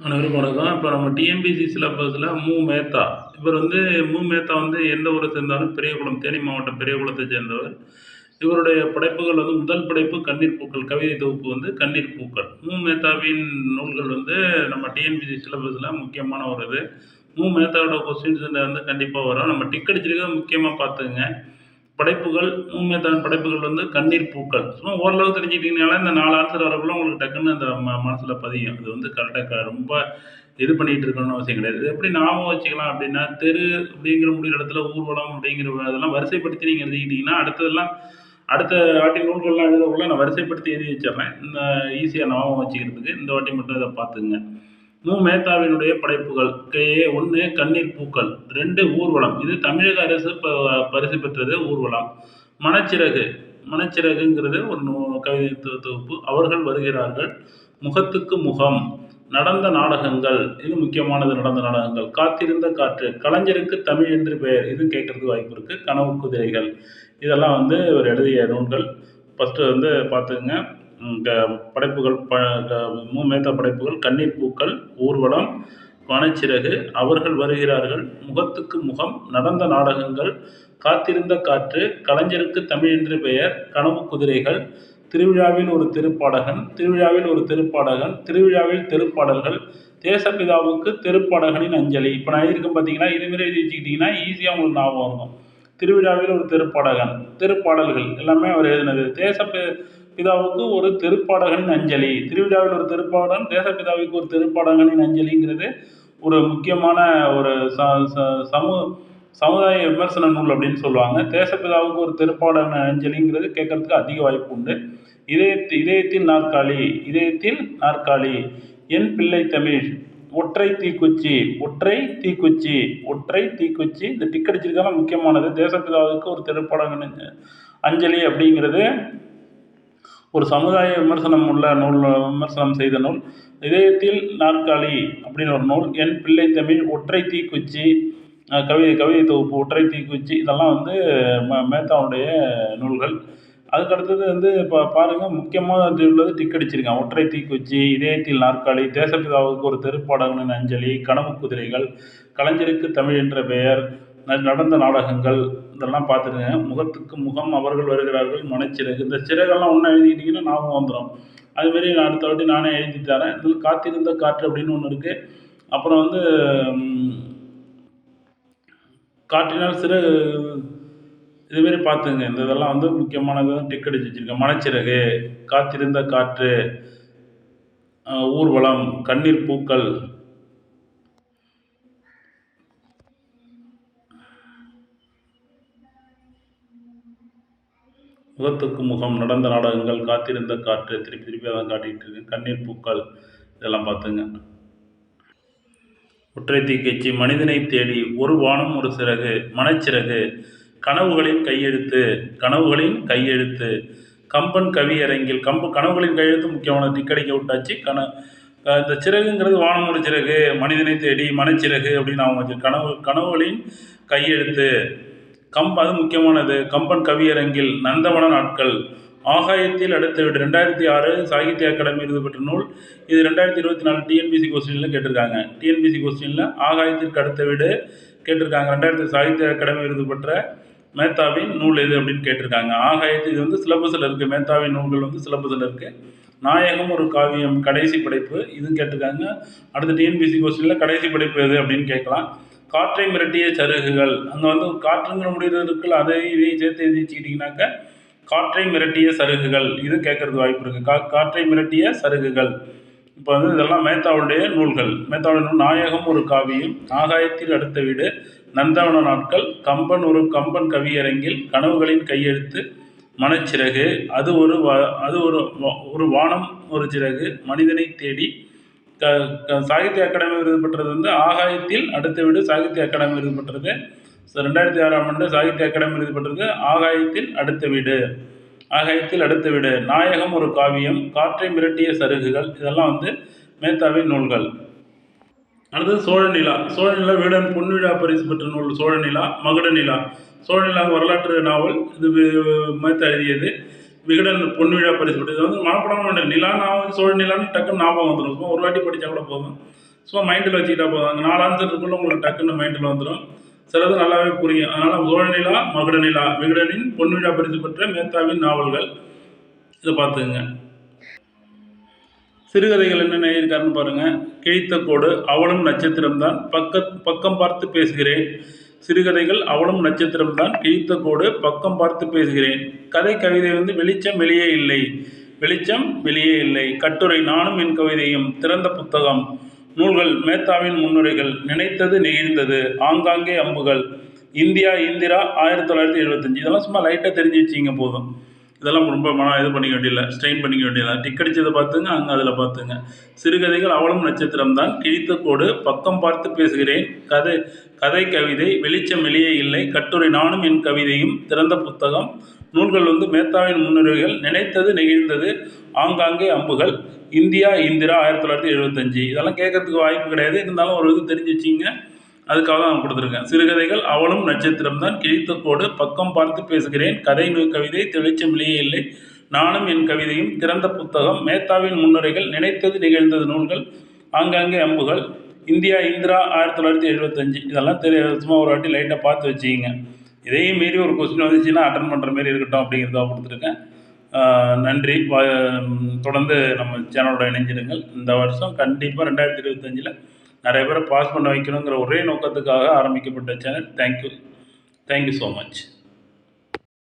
அனைவருக்கும் வணக்கம் இப்போ நம்ம டிஎன்பிசி சிலபஸில் மு. மேத்தா. இவர் வந்து மு. மேத்தா வந்து எந்த ஊரை சேர்ந்தாலும் பெரியகுளம் தேனி மாவட்டம் பெரியகுளத்தை சேர்ந்தவர். இவருடைய படைப்புகள் வந்து முதல் படைப்பு கண்ணீர் பூக்கள் கவிதை தொகுப்பு வந்து கண்ணீர் பூக்கள். மு. மேத்தாவின் நூல்கள் வந்து நம்ம டிஎன்பிசி சிலபஸில் முக்கியமான ஒரு இது. மு. மேத்தாவோட கொஸ்டின்ஸ் வந்து கண்டிப்பாக வரும். நம்ம டிக் அடிச்சிருக்கிறது முக்கியமாக பார்த்துங்க படைப்புகள் மு படைப்புகள் வந்து கண்ணீர் பூக்கள். சும்மா ஓரளவு தெரிஞ்சுக்கிட்டீங்கனால இந்த நாலு ஆன்சர் வரக்குள்ள உங்களுக்கு டக்குன்னு அந்த ம மனசில் பதியும். அது வந்து கரெக்டாக ரொம்ப இது பண்ணிகிட்டு இருக்கணும்னு அவசியம் கிடையாது. இது எப்படி ஞாபகம் வச்சுக்கலாம் அப்படின்னா தெரு அப்படிங்கிற முடிகிற இடத்துல ஊர்வலம் அப்படிங்கிற அதெல்லாம் வரிசைப்படுத்தி நீங்கள் எழுதிக்கிட்டீங்கன்னா அடுத்ததெல்லாம் அடுத்த வாட்டி நூல்கள்லாம் எழுதக்குள்ள நான் வரிசைப்படுத்தி எழுதி வச்சிடுறேன். இந்த ஈஸியாக ஞாபகம் வச்சுக்கிறதுக்கு இந்த வாட்டி மட்டும் இதை பார்த்துங்க மு மேத்தாவினுடைய படைப்புகள் கே ஒன்று கண்ணீர் பூக்கள் ரெண்டு ஊர்வலம். இது தமிழக அரசு ப பரிசு பெற்றது ஊர்வலம். மனச்சிறகு மனச்சிறகுங்கிறது ஒரு நூ கவிதை தொகுப்பு. அவர்கள் வருகிறார்கள் முகத்துக்கு முகம் நடந்த நாடகங்கள். இது முக்கியமானது நடந்த நாடகங்கள். காத்திருந்த காற்று கலைஞருக்கு தமிழ் என்று பெயர். இது கேட்கறதுக்கு வாய்ப்பு இருக்குது கனவு குதிரைகள். இதெல்லாம் வந்து ஒரு எழுதிய நூல்கள். ஃபஸ்ட்டு வந்து பார்த்துங்க படைப்புகள் ப க- மு மேத்தா படைப்புகள் கண்ணீர் பூக்கள் ஊர்வலம் வனச்சிறகு அவர்கள் வருகிறார்கள். முகத்துக்கு முகம் நடந்த நாடகங்கள் காத்திருந்த காற்று கலைஞருக்கு தமிழ் என்று பெயர் கனவு குதிரைகள் திருவிழாவில் ஒரு திருப்பாடகன் திருவிழாவில் ஒரு திருப்பாடகன் திருவிழாவில் திருப்பாடல்கள் தேசப்பிதாவுக்கு திருப்பாடகனின் அஞ்சலி. இப்போ நான் எழுதியிருக்கேன் பார்த்தீங்கன்னா இதுமாரி எழுதி வச்சுக்கிட்டிங்கன்னா ஈஸியாக உங்களுக்கு ஞாபகம் இருக்கும் திருவிழாவில் ஒரு திருப்பாடகன் திருப்பாடல்கள் எல்லாமே அவர் எழுதினது. தேசப்பி பிதாவுக்கு ஒரு திருப்பாடகனின் அஞ்சலி. திருவிழாவில் ஒரு திருப்பாடகன் தேசப்பிதாவுக்கு ஒரு திருப்பாடகனின் அஞ்சலிங்கிறது ஒரு முக்கியமான ஒரு ச ச- சமூக சமுதாய விமர்சன நூல் அப்படின்னு சொல்லுவாங்க. தேசப்பிதாவுக்கு ஒரு திருப்பாடகன் அஞ்சலிங்கிறது கேட்கறதுக்கு அதிக வாய்ப்பு உண்டு. இதய இதயத்தில் நாற்காலி இதயத்தில் நாற்காலி. என் பிள்ளை தமிழ் ஒற்றை தீக்குச்சி ஒற்றை தீக்குச்சி ஒற்றை தீக்குச்சி. இந்த டிக் அடிச்சிருக்கலாம் முக்கியமானது தேசப்பிதாவுக்கு ஒரு திருப்பாடகன் அஞ்சலி அப்படிங்கிறது ஒரு சமுதாய விமர்சனம் உள்ள நூல் விமர்சனம் செய்த நூல். இதயத்தில் நாற்காலி அப்படின்னு ஒரு நூல். என் பிள்ளை தமிழ் ஒற்றை தீக்குச்சி கவிதை கவிதை தொகுப்பு ஒற்றை தீக்குச்சி. இதெல்லாம் வந்து ம மேத்தாவுடைய நூல்கள். அதுக்கு அடுத்தது வந்து இப்போ பாருங்கள் முக்கியமாக உள்ளது டிக் அடிச்சிருக்கேன் ஒற்றை தீக்குச்சி இதயத்தில் நாற்காலி தேசப்பிதாவுக்கு ஒரு திருப்பாடகனின் அஞ்சலி கனவு குதிரைகள் கலைஞருக்கு தமிழ் என்ற பெயர் நடந்த நாடகங்கள் இதெல்லாம் பார்த்துருங்க முகத்துக்கு முகம் அவர்கள் வருகிறார்கள் மனச்சிறகு. இந்த சிறகெல்லாம் ஒன்றா எழுதிக்கிட்டிங்கன்னா ஞாபகம் வந்துடும் அதுமாரி நான் அடுத்த வாட்டி நானே எழுதி தரேன். இதில் காத்திருந்த காற்று அப்படின்னு ஒன்று இருக்குது அப்புறம் வந்து காற்றினால் சிறு இதுமாரி பார்த்துங்க. இந்த இதெல்லாம் வந்து முக்கியமானது டிக் அடிச்சு வச்சுருக்கேன். மனச்சிறகு காத்திருந்த காற்று ஊர்வலம் கண்ணீர் பூக்கள் முகத்துக்கு முகம் நடந்த நாடகங்கள் காத்திருந்த காற்று திருப்பி திருப்பி அதான் காட்டிகிட்டு இருக்கு. கண்ணீர் பூக்கள் இதெல்லாம் பார்த்துங்க. ஒற்றை தீக்கட்சி மனிதனை தேடி ஒரு வானம் ஒரு சிறகு மனச்சிறகு கனவுகளின் கையெழுத்து கனவுகளின் கையெழுத்து. கம்பன் கவியரங்கில் கம்பு கனவுகளின் கையெழுத்து முக்கியமான டிக்கடிக்க விட்டாச்சு. கன இந்த சிறகுங்கிறது வானம் ஒரு சிறகு மனிதனை தேடி மனச்சிறகு அப்படின்னு அவங்க கனவு கனவுகளின் கையெழுத்து. கம்ப் அது முக்கியமானது. கம்பன் கவியரங்கில் நந்தவன நாட்கள். ஆகாயத்தில் அடுத்த வீடு ரெண்டாயிரத்தி ஆறு சாகித்ய அகாடமி விருது பெற்ற நூல். இது ரெண்டாயிரத்தி இருபத்தி நாலு டிஎன்பிசி கொஸ்டினில் கேட்டிருக்காங்க. டிஎன்பிசி கொஸ்டினில் ஆகாயத்திற்கு அடுத்த வீடு கேட்டிருக்காங்க. ரெண்டாயிரத்தி சாகித்ய அகாடமி விருது பெற்ற மேத்தாவின் நூல் எது அப்படின்னு கேட்டிருக்காங்க. ஆகாயத்து இது வந்து சிலபஸில் இருக்குது மேத்தாவின் நூல்கள் வந்து சிலபஸில் இருக்குது நாயகம் ஒரு காவியம் கடைசி படைப்பு இதுவும் கேட்டிருக்காங்க. அடுத்த டிஎன்பிசி கொஸ்டினில் கடைசி படைப்பு எது அப்படின்னு கேட்கலாம். காற்றை மிரட்டிய சருகுகள் அங்கே வந்து காற்றுங்கிற முடிவு இருக்குல்ல அதை இதையும் சேர்த்து எழுதிச்சுக்கிட்டிங்கனாக்கா காற்றை மிரட்டிய சருகுகள். இது கேட்கறதுக்கு வாய்ப்பு இருக்குது கா காற்றை மிரட்டிய சருகுகள். இப்போ வந்து இதெல்லாம் மேத்தாவுடைய நூல்கள். மேத்தாவுடைய நூல் நாயகம் ஒரு காவியம் ஆகாயத்தில் அடுத்த வீடு நந்தவன நாட்கள் கம்பன் ஒரு கம்பன் கவியரங்கில் கனவுகளின் கையெழுத்து மனச்சிறகு அது ஒரு அது ஒரு ஒரு வானம் ஒரு சிறகு மனிதனை தேடி க க- சாகித்ய அகாடமி விருது பெற்றது வந்து ஆகாயத்தில் அடுத்த வீடு சாகித்ய அகாடமி விருது பெற்றது. ஸோ ரெண்டாயிரத்தி ஆறாம் ஆண்டு சாகித்ய அகாடமி விருது பெற்றது ஆகாயத்தில் அடுத்த வீடு. ஆகாயத்தில் அடுத்த வீடு. நாயகம் ஒரு காவியம் காற்றை மிரட்டிய சருகுகள் இதெல்லாம் வந்து மேத்தாவின் நூல்கள். அடுத்தது சோழநிலா. சோழநிலா வீடன் பொன்விழா பரிசு பெற்ற நூல் சோழநிலா மகுடநிலா. சோழநிலா வரலாற்று நாவல் இது மேத்தா எழுதியது. விகடன் பொன்விழா பரிசு பெற்றது இது வந்து மனப்படம் பண்ண நிலா நான் சோழ நிலான்னு டக்குன்னு ஞாபகம் வந்துடும் சும்மா ஒரு வாட்டி படித்தா கூட போதும். சும்மா மைண்டில் வச்சுக்கிட்டா போதும். அந்த நாலு ஆன்சர் உங்களுக்கு டக்குன்னு மைண்டில் வந்துடும் சிலது நல்லாவே புரியும். அதனால் சோழநிலா மகுடநிலா விகடனின் பொன்விழா பரிசு பெற்ற மேத்தாவின் நாவல்கள். இதை பார்த்துக்குங்க. சிறுகதைகள் என்னென்ன எழுதியிருக்காருன்னு பாருங்கள் கிழித்த கோடு அவளும் நட்சத்திரம்தான். பக்க பக்கம் பார்த்து பேசுகிறேன். சிறுகதைகள் அவளும் நட்சத்திரம்தான் கிழித்த கோடு பக்கம் பார்த்து பேசுகிறேன். கதை கவிதை வந்து வெளிச்சம் வெளியே இல்லை. வெளிச்சம் வெளியே இல்லை. கட்டுரை நானும் என் கவிதையும் திறந்த புத்தகம். நூல்கள் மேத்தாவின் முன்னுரைகள். நினைத்தது நெகிழ்ந்தது. ஆங்காங்கே அம்புகள். இந்தியா இந்திரா ஆயிரத்தி தொள்ளாயிரத்தி எழுபத்தஞ்சு. இதெல்லாம் சும்மா லைட்டாக தெரிஞ்சு வச்சிங்க போதும். இதெல்லாம் ரொம்ப மன இது பண்ணிக்க வேண்டியதில்லை ஸ்ட்ரெயின் பண்ணிக்க வேண்டியதில்லை. டிக் அடித்ததை பார்த்துங்க அங்கே அதில் பார்த்துங்க. சிறுகதைகள் அவளும் நட்சத்திரம் தான். கிழித்த கோடு பக்கம் பார்த்து பேசுகிறேன். கதை கதை கவிதை வெளிச்சம் வெளியே இல்லை. கட்டுரை நானும் என் கவிதையும் திறந்த புத்தகம். நூல்கள் வந்து மேத்தாவின் முன்னுரைகள். நினைத்தது நெகிழ்ந்தது. ஆங்காங்கே அம்புகள். இந்தியா இந்திரா ஆயிரத்தி தொள்ளாயிரத்தி எழுபத்தஞ்சு. இதெல்லாம் கேட்கறதுக்கு வாய்ப்பு கிடையாது. இருந்தாலும் ஒரு இது தெரிஞ்சு வச்சிங்க அதுக்காக தான் கொடுத்துருக்கேன். சிறுகதைகள் அவளும் நட்சத்திரம் தான். பக்கம் பார்த்து பேசுகிறேன். கதை நூல் கவிதை தெளிச்சமிலேயே இல்லை. நானும் என் கவிதையும் திறந்த புத்தகம் மேத்தாவின் முன்னுரைகள் நினைத்தது நிகழ்ந்தது நூல்கள் ஆங்காங்கே அம்புகள் இந்தியா இந்திரா ஆயிரத்தி தொள்ளாயிரத்தி எழுபத்தஞ்சு. இதெல்லாம் தெரிய சும்மா ஒரு வாட்டி லைட்டாக பார்த்து வச்சுக்கிங்க. இதையும் மீறி ஒரு கொஸ்டின் வந்துச்சுன்னா அட்டன் பண்ணுற மாரி இருக்கட்டும் அப்படிங்கிறதா கொடுத்துருக்கேன். நன்றி. தொடர்ந்து நம்ம சேனலோட இணைஞ்சிருங்கள். இந்த வருஷம் கண்டிப்பாக ரெண்டாயிரத்தி இருபத்தஞ்சில் நிறைய பேரை பாஸ் பண்ண வைக்கணுங்கிற ஒரே நோக்கத்துக்காக ஆரம்பிக்கப்பட்ட channel thank you thank you so much